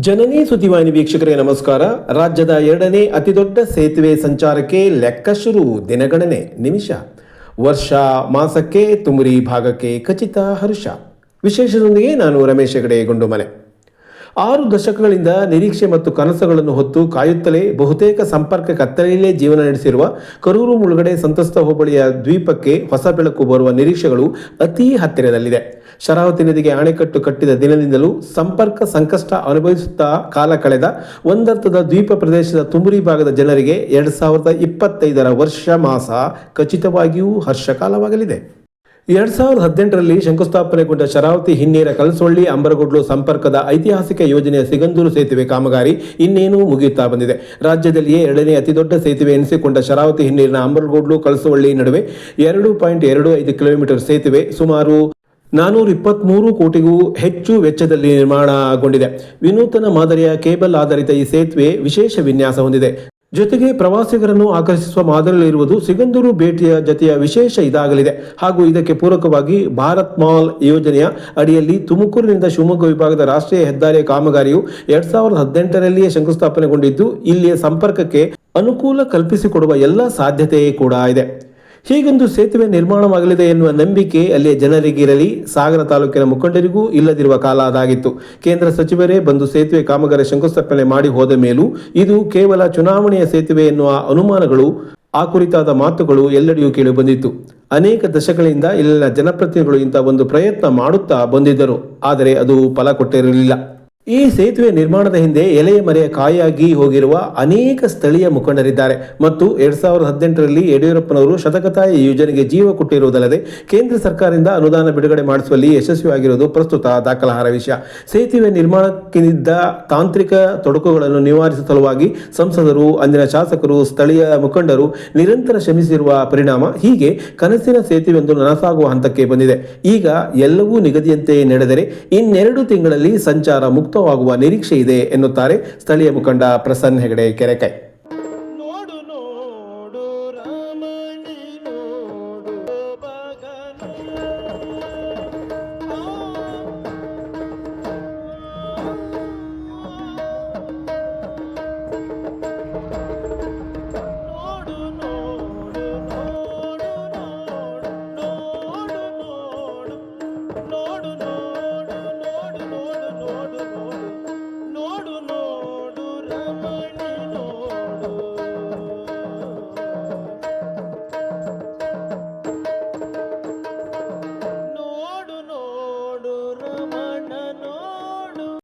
ಜನನಿ ಸುದ್ದಿವಾಹಿನಿ ವೀಕ್ಷಕರಿಗೆ ನಮಸ್ಕಾರ. ರಾಜ್ಯದ ಎರಡನೇ ಅತಿದೊಡ್ಡ ಸೇತುವೆ ಸಂಚಾರಕ್ಕೆ ಲೆಕ್ಕ ಶುರು, ದಿನಗಣನೆ, ನಿಮಿಷ. ವರ್ಷ, ಮಾಸಕ್ಕೆ ತುಮರಿ ಭಾಗಕ್ಕೆ ಖಚಿತ ಹರ್ಷ. ವಿಶೇಷದೊಂದಿಗೆ ನಾನು ರಮೇಶ್ ಹೆಗಡೆ, ಗುಂಡುಮನೆ. ಆರು ದಶಕಗಳಿಂದ ನಿರೀಕ್ಷೆ ಮತ್ತು ಕನಸುಗಳನ್ನು ಹೊತ್ತು ಕಾಯುತ್ತಲೇ ಬಹುತೇಕ ಸಂಪರ್ಕ ಕತ್ತಲೆಯಲ್ಲೇ ಜೀವನ ನಡೆಸಿರುವ ಕರೂರು ಮುಳುಗಡೆ ಸಂತಸ್ತ ಹೋಬಳಿಯ ದ್ವೀಪಕ್ಕೆ ಹೊಸ ಬೆಳಕು ಬರುವ ನಿರೀಕ್ಷೆಗಳು ಅತೀ ಹತ್ತಿರದಲ್ಲಿದೆ. ಶರಾವತಿ ನದಿಗೆ ಅಣೆಕಟ್ಟು ಕಟ್ಟಿದ ದಿನದಿಂದಲೂ ಸಂಪರ್ಕ ಸಂಕಷ್ಟ ಅನುಭವಿಸುತ್ತಾ ಕಾಲ ಕಳೆದ ಒಂದರ್ಥದ ದ್ವೀಪ ಪ್ರದೇಶದ ತುಂಬುರಿ ಭಾಗದ ಜನರಿಗೆ ಎರಡ್ ಸಾವಿರದ ಇಪ್ಪತ್ತೈದರ ವರ್ಷ ಮಾಸ ಖಚಿತವಾಗಿಯೂ ಹರ್ಷಕಾಲವಾಗಲಿದೆ. ಎರಡ್ ಸಾವಿರದ ಹದಿನೆಂಟರಲ್ಲಿ ಶಂಕುಸ್ಥಾಪನೆಗೊಂಡ ಶರಾವತಿ ಹಿನ್ನೀರ ಕಲಸೊಳ್ಳಿ ಅಂಬರಗೊಡ್ಲು ಸಂಪರ್ಕದ ಐತಿಹಾಸಿಕ ಯೋಜನೆಯ ಸಿಗಂದೂರು ಸೇತುವೆ ಕಾಮಗಾರಿ ಇನ್ನೇನು ಮುಗಿಯುತ್ತಾ ಬಂದಿದೆ. ರಾಜ್ಯದಲ್ಲಿಯೇ ಎರಡನೇ ಅತಿದೊಡ್ಡ ಸೇತುವೆ ಎನಿಸಿಕೊಂಡ ಶರಾವತಿ ಹಿನ್ನೀರಿನ ಅಂಬರಗೊಡ್ಲು ಕಲಸೊಳ್ಳಿ ನಡುವೆ ಎರಡು ಪಾಯಿಂಟ್ ಎರಡು ಐದು ಕಿಲೋಮೀಟರ್ ಸೇತುವೆ ಸುಮಾರು ನಾನೂರ ಇಪ್ಪತ್ತ್ಮೂರು ಕೋಟಿಗೂ ಹೆಚ್ಚು ವೆಚ್ಚದಲ್ಲಿ ನಿರ್ಮಾಣಗೊಂಡಿದೆ ವಿನೂತನ ಮಾದರಿಯ ಕೇಬಲ್ ಆಧಾರಿತ ಈ ಸೇತುವೆ ವಿಶೇಷ ವಿನ್ಯಾಸ ಹೊಂದಿದೆ. ಜೊತೆಗೆ ಪ್ರವಾಸಿಗರನ್ನು ಆಕರ್ಷಿಸುವ ಮಾದರಿಯಲ್ಲಿರುವುದು ಸಿಗಂದೂರು ಭೇಟಿಯ ಜತೆಯ ವಿಶೇಷ ಇದಾಗಲಿದೆ. ಹಾಗೂ ಇದಕ್ಕೆ ಪೂರಕವಾಗಿ ಭಾರತ್ ಮಾಲ್ ಯೋಜನೆಯ ಅಡಿಯಲ್ಲಿ ತುಮಕೂರಿನಿಂದ ಶಿವಮೊಗ್ಗ ವಿಭಾಗದ ರಾಷ್ಟ್ರೀಯ ಹೆದ್ದಾರಿಯ ಕಾಮಗಾರಿಯು ಎರಡ್ ಸಾವಿರದ ಹದಿನೆಂಟರಲ್ಲಿಯೇ ಶಂಕುಸ್ಥಾಪನೆಗೊಂಡಿದ್ದು, ಇಲ್ಲಿಯ ಸಂಪರ್ಕಕ್ಕೆ ಅನುಕೂಲ ಕಲ್ಪಿಸಿಕೊಡುವ ಎಲ್ಲ ಸಾಧ್ಯತೆಯೇ ಕೂಡ ಇದೆ. ಹೀಗೊಂದು ಸೇತುವೆ ನಿರ್ಮಾಣವಾಗಲಿದೆ ಎನ್ನುವ ನಂಬಿಕೆ ಅಲ್ಲಿಯ ಜನರಿಗಿರಲಿ, ಸಾಗರ ತಾಲೂಕಿನ ಮುಖಂಡರಿಗೂ ಇಲ್ಲದಿರುವ ಕಾಲ ಅದಾಗಿತ್ತು. ಕೇಂದ್ರ ಸಚಿವರೇ ಬಂದು ಸೇತುವೆ ಕಾಮಗಾರಿ ಶಂಕುಸ್ಥಾಪನೆ ಮಾಡಿ ಹೋದ ಮೇಲೂ ಇದು ಕೇವಲ ಚುನಾವಣೆಯ ಸೇತುವೆ ಎನ್ನುವ ಅನುಮಾನಗಳು, ಆ ಕುರಿತಾದ ಮಾತುಗಳು ಎಲ್ಲೆಡೆಯೂ ಕೇಳಿ ಬಂದಿತ್ತು. ಅನೇಕ ದಶಕಗಳಿಂದ ಇಲ್ಲಿನ ಜನಪ್ರತಿನಿಧಿಗಳು ಇಂಥ ಒಂದು ಪ್ರಯತ್ನ ಮಾಡುತ್ತಾ ಬಂದಿದ್ದರು. ಆದರೆ ಅದು ಫಲ ಕೊಟ್ಟಿರಲಿಲ್ಲ. ಈ ಸೇತುವೆ ನಿರ್ಮಾಣದ ಹಿಂದೆ ಎಲೆಯ ಮರೆಯ ಕಾಯಾಗಿ ಹೋಗಿರುವ ಅನೇಕ ಸ್ಥಳೀಯ ಮುಖಂಡರಿದ್ದಾರೆ. ಮತ್ತು ಎರಡ್ ಸಾವಿರದ ಹದಿನೆಂಟರಲ್ಲಿ ಯಡಿಯೂರಪ್ಪನವರು ಶತಕತಾಯಿ ಯೋಜನೆಗೆ ಜೀವ ಕೊಟ್ಟಿರುವುದಲ್ಲದೆ ಕೇಂದ್ರ ಸರ್ಕಾರದಿಂದ ಅನುದಾನ ಬಿಡುಗಡೆ ಮಾಡಿಸುವಲ್ಲಿ ಯಶಸ್ವಿಯಾಗಿರುವುದು ಪ್ರಸ್ತುತ ದಾಖಲಾರ್ಹ ವಿಷಯ. ಸೇತುವೆ ನಿರ್ಮಾಣಕ್ಕಿದ್ದ ತಾಂತ್ರಿಕ ತೊಡಕುಗಳನ್ನು ನಿವಾರಿಸುವ ಸಲುವಾಗಿ ಸಂಸದರು, ಅಂದಿನ ಶಾಸಕರು, ಸ್ಥಳೀಯ ಮುಖಂಡರು ನಿರಂತರ ಶ್ರಮಿಸಿರುವ ಪರಿಣಾಮ ಹೀಗೆ ಕನಸಿನ ಸೇತುವೆಂದು ನನಸಾಗುವ ಹಂತಕ್ಕೆ ಬಂದಿದೆ. ಈಗ ಎಲ್ಲವೂ ನಿಗದಿಯಂತೆ ನಡೆದರೆ ಇನ್ನೆರಡು ತಿಂಗಳಲ್ಲಿ ಸಂಚಾರ ಮುಕ್ತವಾಗುವ ನಿರೀಕ್ಷೆ ಇದೆ ಎನ್ನುತ್ತಾರೆ ಸ್ಥಳೀಯ ಮುಖಂಡ ಪ್ರಸನ್ನ ಹೆಗಡೆ ಕೆರೆಕೈ. ನೋಡು